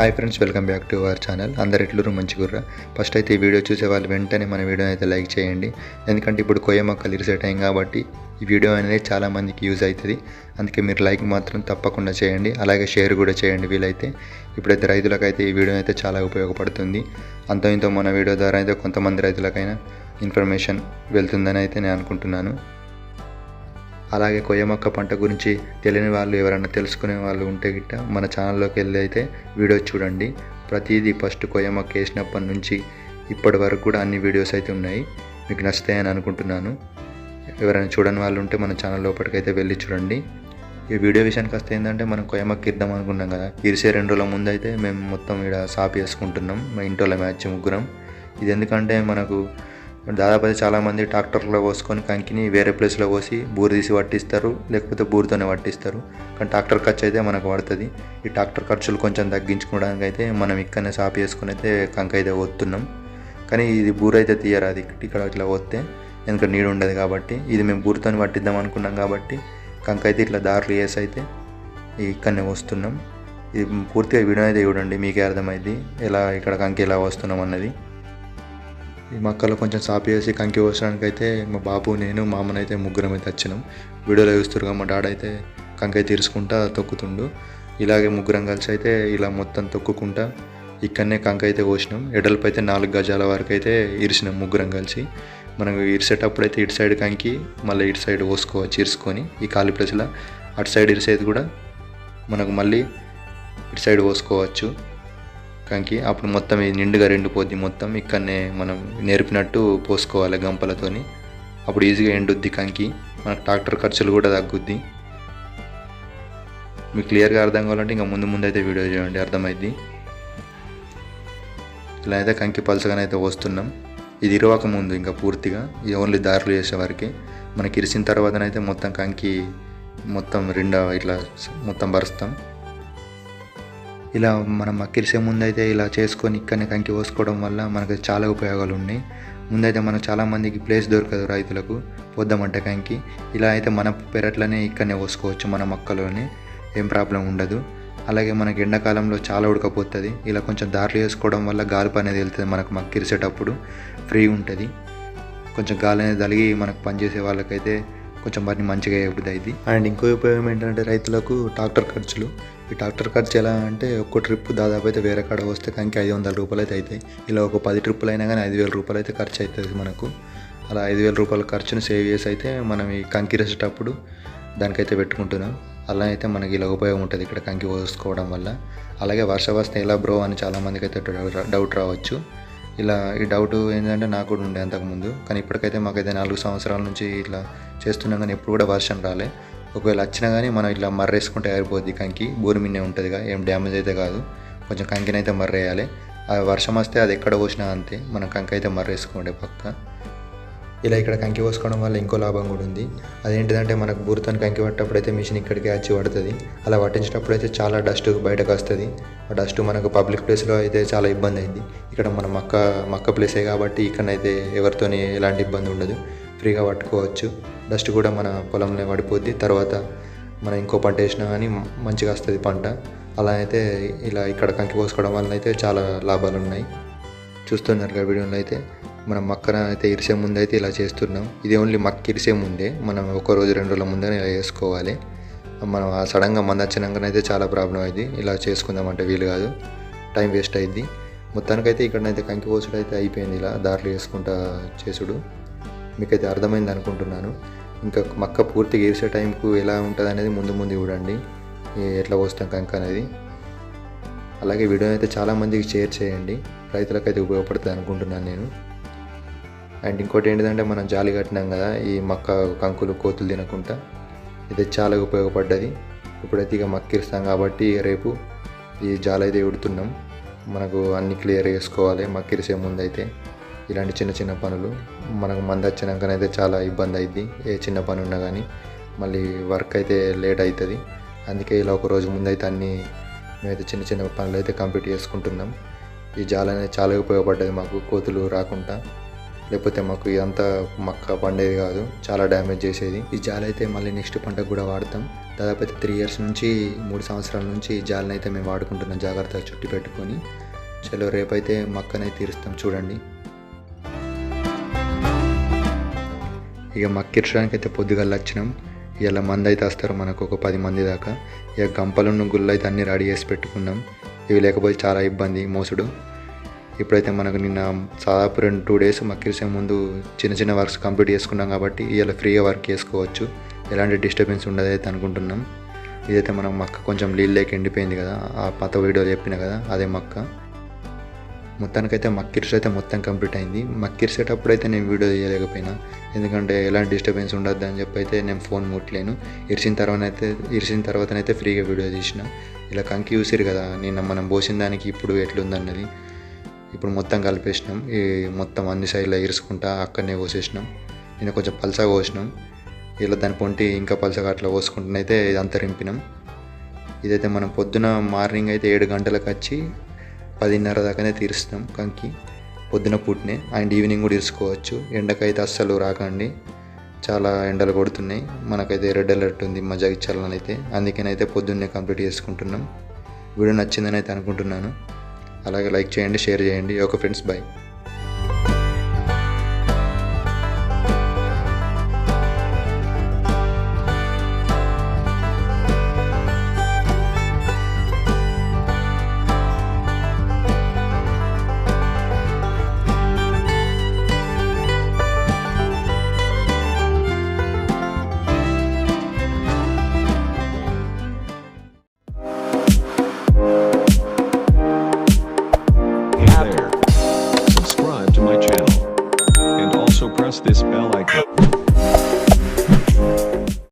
Hi friends welcome back to our channel అందరు ఎట్లూరు మంచిగుర్రా? First అయితే ఈ వీడియో చూసే వాళ్ళు వెంటనే మన వీడియో అయితే లైక్ చేయండి. ఎందుకంటే ఇప్పుడు కొయ్య మొక్కలు ఇరిసే టైం కాబట్టి ఈ వీడియో అనేది చాలా మందికి యూజ్ అవుతుంది అందుకే మీరు లైక్ మాత్రం తప్పకుండా చేయండి. అలాగే షేర్ కూడా చేయండి వీలైతే. ఇప్పుడైతే రైతులకైతే ఈ వీడియో అయితే చాలా ఉపయోగపడుతుంది. అంతో ఇంతో మన వీడియో ద్వారా అయితే కొంతమంది రైతులకైనా ఇన్ఫర్మేషన్ వెళ్తుందని అయితే నేను అనుకుంటున్నాను. అలాగే కొయ్య మొక్క పంట గురించి తెలియని వాళ్ళు ఎవరైనా తెలుసుకునే వాళ్ళు ఉంటే గిట్ట మన ఛానల్లోకి వెళ్ళి అయితే వీడియో చూడండి. ప్రతిదీ ఫస్ట్ కొయ్య మొక్క వేసినప్పటి నుంచి ఇప్పటి వరకు కూడా అన్ని వీడియోస్ అయితే ఉన్నాయి. మీకు నచ్చుతాయని అనుకుంటున్నాను. ఎవరైనా చూడని వాళ్ళు ఉంటే మన ఛానల్ లోపలికైతే వెళ్ళి చూడండి. ఈ వీడియో విషయానికి వస్తే ఏంటంటే మనం కొయ్య మొక్క ఇద్దాం అనుకున్నాం కదా. ఇరిసే రెండు రోజుల ముందు అయితే మేము మొత్తం ఇక్కడ సాప్ చేసుకుంటున్నాం మా ఇంట్లో మ్యాచ్ ముగ్గురం. ఇది ఎందుకంటే మనకు దాదాపు అయితే చాలామంది ట్రాక్టర్లో పోసుకొని కంకిని వేరే ప్లేస్లో పోసి బూరు తీసి పట్టిస్తారు లేకపోతే బూరుతోనే పట్టిస్తారు. కానీ ట్రాక్టర్ ఖర్చు అయితే మనకు పడుతుంది. ఈ ట్రాక్టర్ ఖర్చులు కొంచెం తగ్గించుకోవడానికి అయితే మనం ఇక్కడనే సాపు చేసుకుని అయితే కంక అయితే పోతున్నాం. కానీ ఇది బూరు అయితే తీయరు అది ఇక్కడ ఇట్లా పోతే ఎందుకంటే నీడు ఉండదు కాబట్టి ఇది మేము బూరుతోని పట్టిద్దాం అనుకున్నాం కాబట్టి కంక అయితే ఇట్లా దారులు వేసి అయితే ఇక్కడనే వస్తున్నాం ఇది పూర్తిగా వీడియో అయితే చూడండి మీకే అర్థమైంది ఎలా ఇక్కడ కంకి ఎలా వస్తున్నాం అన్నది. ఈ మొక్కలు కొంచెం సాపేసి చేసి కంకి పోసడానికి అయితే మా బాబు నేను మా అమ్మనైతే అయితే ముగ్గురం అయితే వచ్చినాం. వీడియోలో చూస్తురుగా మా డాడీ అయితే కంకాయ తీర్చుకుంటా తొక్కుతుండు. ఇలాగే ముగ్గురం కలిసి అయితే ఇలా మొత్తం తొక్కుకుంటా ఇక్కడనే కంక అయితే కోసినాం. ఎడలపై అయితే నాలుగు గజాల వరకు అయితే ఇరిసినాం ముగ్గురం కలిసి. మనం ఇరిసేటప్పుడు అయితే ఇటు సైడ్ కంకి మళ్ళీ ఇటు సైడ్ పోసుకోవచ్చు ఇరుసుకొని ఈ ఖాళీ ప్లేస్లో. అటు సైడ్ ఇరిసేది కూడా మనకు మళ్ళీ ఇటు సైడ్ పోసుకోవచ్చు. కంకి అప్పుడు మొత్తం ఇది నిండుగా ఎండిపోద్ది మొత్తం ఇక్కడనే మనం నేర్పినట్టు పోసుకోవాలి గంపలతోని. అప్పుడు ఈజీగా ఎండుద్ది కంకి మనకు ట్రాక్టర్ ఖర్చులు కూడా తగ్గుద్ది. మీకు క్లియర్గా అర్థం కావాలంటే ఇంకా ముందు ముందు అయితే వీడియో చేయండి అర్థమైద్ది. ఇలా అయితే కంకి పలసగానే అయితే వస్తున్నాం. ఇది ఇరవక ముందు ఇంకా పూర్తిగా ఇది ఓన్లీ దారులు చేసేవారికి మనకి ఇరిసిన తర్వాతనైతే మొత్తం కంకి మొత్తం రెండా ఇట్లా మొత్తం బరుస్తాం. ఇలా మనం మక్కిరిసే ముందైతే ఇలా చేసుకొని ఇక్కడనే కంకి పోసుకోవడం వల్ల మనకు చాలా ఉపయోగాలు ఉన్నాయి ముందైతే మనం చాలామందికి ప్లేస్ దొరకదు రైతులకు పోద్దామంటే కంకి. ఇలా అయితే మన పెరట్లనే ఇక్కడనే పోసుకోవచ్చు మన మొక్కలోనే ఏం ప్రాబ్లం ఉండదు. అలాగే మనకి ఎండాకాలంలో చాలా ఉడకపోతుంది. ఇలా కొంచెం దారులు వేసుకోవడం వల్ల గాలి అనేది వెళ్తుంది మనకు మక్కిరిసేటప్పుడు ఫ్రీ ఉంటుంది. కొంచెం గాలి అనేది తలిగి మనకు పనిచేసే వాళ్ళకైతే కొంచెం వారిని మంచిగా అవుతుంది అండ్ ఇంకో ఉపయోగం ఏంటంటే రైతులకు ట్రాక్టర్ ఖర్చులు. ఈ ట్రాక్టర్ ఖర్చు ఎలా అంటే ఒక్క ట్రిప్ దాదాపు అయితే వేరే కాడ వస్తే కంకి ఐదు వందల రూపాయలు అయితే అవుతాయి. ఇలా ఒక పది ట్రిప్పులు అయినా కానీ ఐదు వేల రూపాయలు అయితే ఖర్చు అవుతుంది మనకు. అలా ఐదు వేల రూపాయల ఖర్చును సేవ్ చేసి అయితే మనం ఈ కంకి వేసేటప్పుడు దానికైతే పెట్టుకుంటున్నాం. అలా అయితే మనకి ఇలా ఉపయోగం ఉంటుంది ఇక్కడ కంకి పోసుకోవడం వల్ల. అలాగే వర్ష వస్తే ఎలా బ్రో అని చాలామందికి అయితే డౌట్ రావచ్చు. ఇలా ఈ డౌట్ ఏంటంటే నాకు కూడా ఉండే అంతకుముందు. కానీ ఇప్పటికైతే మాకైతే నాలుగు సంవత్సరాల నుంచి ఇట్లా చేస్తున్నాం కానీ ఎప్పుడు కూడా వర్షం రాలే. ఒకవేళ వచ్చినా కానీ మనం ఇట్లా మర్రేసుకుంటే అయిపోద్ది కంకి. బోరు మిన్నే ఉంటుందిగా ఏం డ్యామేజ్ అయితే కాదు. కొంచెం కంకినైతే మర్రేయాలి. ఆ వర్షం వస్తే అది ఎక్కడ పోసినా అంతే. మనం కంకి అయితే మర్రేసుకోండి పక్క. ఇలా ఇక్కడ కంకి పోసుకోవడం వల్ల ఇంకో లాభం కూడా ఉంది. అదేంటిదంటే మనకు బూరుతో కంకి పట్టేటప్పుడు అయితే మిషన్ ఇక్కడికి వచ్చి పడుతుంది. అలా పట్టించేటప్పుడు అయితే చాలా డస్ట్ బయటకు వస్తుంది. ఆ డస్ట్ మనకు పబ్లిక్ ప్లేస్లో అయితే చాలా ఇబ్బంది అయింది. ఇక్కడ మన మక్క మక్క ప్లేసే కాబట్టి ఇక్కడనైతే ఎవరితోని ఎలాంటి ఇబ్బంది ఉండదు. ఫ్రీగా పట్టుకోవచ్చు. డస్ట్ కూడా మన పొలంలో పడిపోద్ది. తర్వాత మనం ఇంకో పంట వేసినా కానీ మంచిగా వస్తుంది పంట. అలా అయితే ఇలా ఇక్కడ కంకి పోసుకోవడం వల్ల అయితే చాలా లాభాలు ఉన్నాయి చూస్తున్నారు కదా వీడియోలో అయితే. మనం మక్కన అయితే ఇరిసే ముందైతే ఇలా చేస్తున్నాం. ఇది ఓన్లీ మక్క ఇరిసే ముందే మనం ఒక రోజు రెండు రోజుల ముందే ఇలా వేసుకోవాలి. మనం ఆ సడన్గా మంద వచ్చినాకనైతే చాలా ప్రాబ్లం అయింది. ఇలా చేసుకుందామంటే వీలు కాదు. టైం వేస్ట్ అయింది. మొత్తానికైతే ఇక్కడనైతే కంకి పోసుడు అయితే అయిపోయింది. ఇలా దారిలో వేసుకుంటా చేసుడు. మీకైతే అర్థమైంది అనుకుంటున్నాను. ఇంకా మక్క పూర్తిగా వేసే టైంకు ఎలా ఉంటుంది అనేది ముందు ముందు చూడండి. ఎట్లా పోస్తాం కంక అనేది. అలాగే వీడియో అయితే చాలామందికి షేర్ చేయండి. రైతులకైతే ఉపయోగపడుతుంది అనుకుంటున్నాను నేను. అండ్ ఇంకోటి ఏంటిదంటే మనం జాలి కట్టినాం కదా ఈ మక్క కంకులు కోతులు తినకుండా. ఇది చాలా ఉపయోగపడ్డది. ఇప్పుడైతే ఇక మక్కిరుస్తాం కాబట్టి రేపు ఈ జాలి అయితే ఉడుతున్నాం. మనకు అన్ని క్లియర్ చేసుకోవాలి మక్కిరిసే ముందు అయితే ఇలాంటి చిన్న చిన్న పనులు మనకు మంది వచ్చినాకనైతే చాలా ఇబ్బంది అయింది ఏ చిన్న పని ఉన్నా కానీ మళ్ళీ వర్క్ అయితే లేట్ అవుతుంది అందుకే ఇలా ఒక రోజు ముందు అయితే అన్నీ మేమైతే చిన్న చిన్న పనులు అయితే కంప్లీట్ చేసుకుంటున్నాం. ఈ జాల అనేది చాలా ఉపయోగపడ్డది మాకు కోతులు రాకుండా. లేకపోతే మాకు ఇదంతా మక్క పండేది కాదు చాలా డ్యామేజ్ చేసేది. ఈ జాలి అయితే మళ్ళీ నెక్స్ట్ పంటకు కూడా వాడతాం. దాదాపు అయితే త్రీ ఇయర్స్ నుంచి మూడు సంవత్సరాల నుంచి ఈ జాలిని అయితే మేము వాడుకుంటున్నాం జాగ్రత్తగా చుట్టి పెట్టుకొని. చలో రేపైతే మక్కనైతే తీరుస్తాం చూడండి. ఇక మక్కిర్చడానికి అయితే పొద్దుగల వచ్చినాం ఇలా మంది అయితే వస్తారు మనకు ఒక పది మంది దాకా. ఇక గంపలున్న గుళ్ళు అయితే అన్నీ రెడీ చేసి పెట్టుకున్నాం. ఇవి లేకపోతే చాలా ఇబ్బంది మోసుడు. ఇప్పుడైతే మనకు నిన్న దాదాపు రెండు టూ డేస్ మక్కిరిసే ముందు చిన్న చిన్న వర్క్స్ కంప్లీట్ చేసుకున్నాం కాబట్టి ఇలా ఫ్రీగా వర్క్ చేసుకోవచ్చు. ఎలాంటి డిస్టర్బెన్స్ ఉండదు అయితే అనుకుంటున్నాం. ఇదైతే మనం మక్క కొంచెం నీళ్ళు లేక ఎండిపోయింది కదా. ఆ పాత వీడియో చెప్పిన కదా అదే మక్క. మొత్తానికైతే మక్కిర్స్ అయితే మొత్తం కంప్లీట్ అయింది. మక్కిర్సేటప్పుడు అయితే నేను వీడియో తీయలేకపోయినా. ఎందుకంటే ఎలాంటి డిస్టర్బెన్స్ ఉండద్దు అని చెప్పి అయితే నేను ఫోన్ ముట్టలేను. ఇరిసిన తర్వాత అయితే ఇరిసిన తర్వాతనైతే ఫ్రీగా వీడియో తీసిన. ఇలా కంకి చూసిరు కదా నిన్న మనం పోసిన దానికి ఇప్పుడు ఎట్లుందన్నది. ఇప్పుడు మొత్తం కలిపేసినాం. ఈ మొత్తం అన్ని సైడ్లో ఇరుసుకుంటా అక్కడనే కోసేసినాం నేను కొంచెం పలసగా కోసినాం ఇలా దాని పొంటి ఇంకా పలసగా అట్లా కోసుకుంటున్నైతే ఇదంతా రింపినాం. ఇదైతే మనం పొద్దున మార్నింగ్ అయితే ఏడు గంటలకు వచ్చి పదిన్నర దాకానే తీరుస్తాం కంకి పొద్దున పూటనే. అండ్ ఈవినింగ్ కూడా ఇరుసుకోవచ్చు. ఎండకైతే అస్సలు రాకండి. చాలా ఎండలు కొడుతున్నాయి. మనకైతే రెడ్ అలర్ట్ ఉంది మా జగిత్యాలని అయితే. అందుకనైతే పొద్దున్నే కంప్లీట్ చేసుకుంటున్నాం. వీడియో నచ్చిందని అయితే అనుకుంటున్నాను. అలాగే లైక్ చేయండి షేర్ చేయండి. Okay friends bye this bell.